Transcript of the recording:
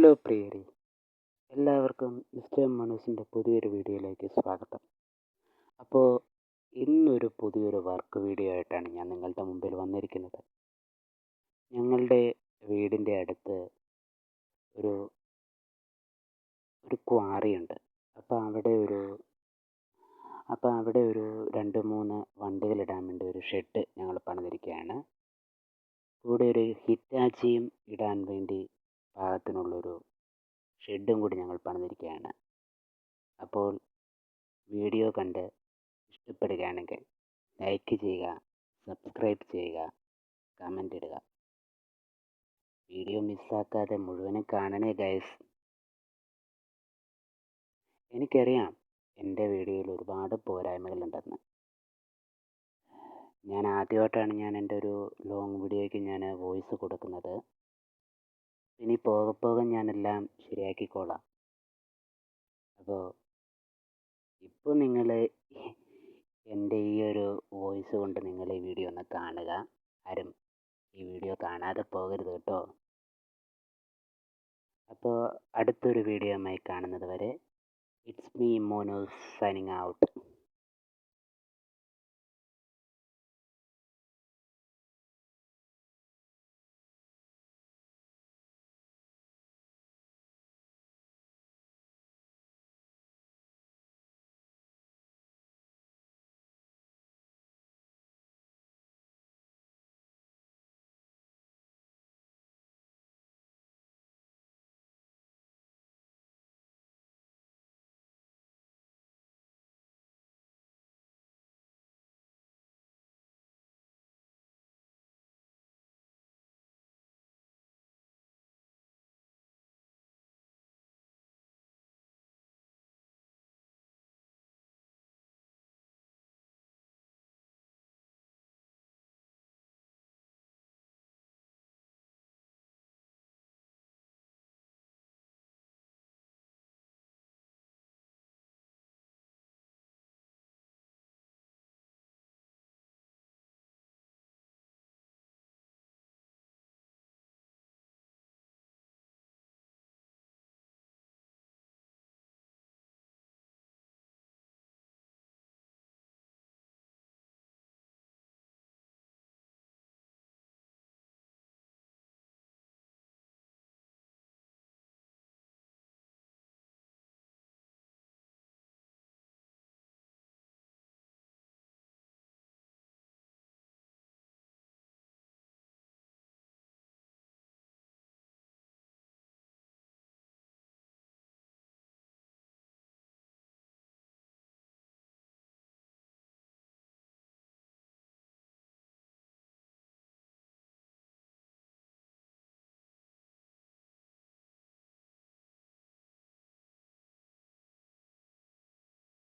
Hello പ്രിയരി എല്ലാവർക്കും mister മനോസിന്റെ പുതിയൊരു വീഡിയോയിലേക്ക് സ്വാഗതം. അപ്പോൾ ഇന്നൊരു പുതിയൊരു വർക്ക് വീഡിയോ ആയിട്ടാണ് ഞാൻ നിങ്ങളുടെ മുമ്പിൽ വന്നിരിക്കുന്നത്. ഞങ്ങളുടെ വീടിന്റെ അടുത്ത് ഒരു ഒരു ക്വാറിയുണ്ട് അപ്പോൾ അവിടെ ഒരു അപ്പോൾ അവിടെ ഒരു രണ്ട് മൂന്ന് വണ്ടികളിടാൻ വേണ്ടി ഒരു ഷെഡ് ഞങ്ങൾ പണിതിരിക്കുകയാണ്. കൂടെ ഒരു ഹിറ്റാച്ചിയും ഇടാൻ വേണ്ടി പാകത്തിനുള്ളൊരു ഷെഡും കൂടി ഞങ്ങൾ പണിതിരിക്കുകയാണ്. അപ്പോൾ വീഡിയോ കണ്ട് ഇഷ്ടപ്പെടുകയാണെങ്കിൽ ലൈക്ക് ചെയ്യുക സബ്സ്ക്രൈബ് ചെയ്യുക കമന്റ് ഇടുക. വീഡിയോ മിസ്സാക്കാതെ മുഴുവനും കാണണേ ഗൈസ്. എനിക്കറിയാം എന്റെ വീഡിയോയിൽ ഒരുപാട് പോരായ്മകളുണ്ടെന്ന്. ഞാൻ ആദ്യമായിട്ടാണ് ഞാൻ എന്റെ ഒരു ലോങ് വീഡിയോയ്ക്ക് ഞാൻ വോയിസ് കൊടുക്കുന്നത്. ഇനി പോകെ പോകെ ഞാനെല്ലാം ശരിയാക്കിക്കോളാം. അപ്പോൾ ഇപ്പോൾ നിങ്ങൾ എന്റെ ഈ ഒരു വോയിസ് കൊണ്ട് നിങ്ങൾ ഈ വീഡിയോ ഒന്ന് കാണുക. ആരും ഈ വീഡിയോ കാണാതെ പോകരുത് കേട്ടോ. അപ്പോൾ അടുത്തൊരു വീഡിയോയുമായി കാണുന്നത് വരെ it's me Monos signing out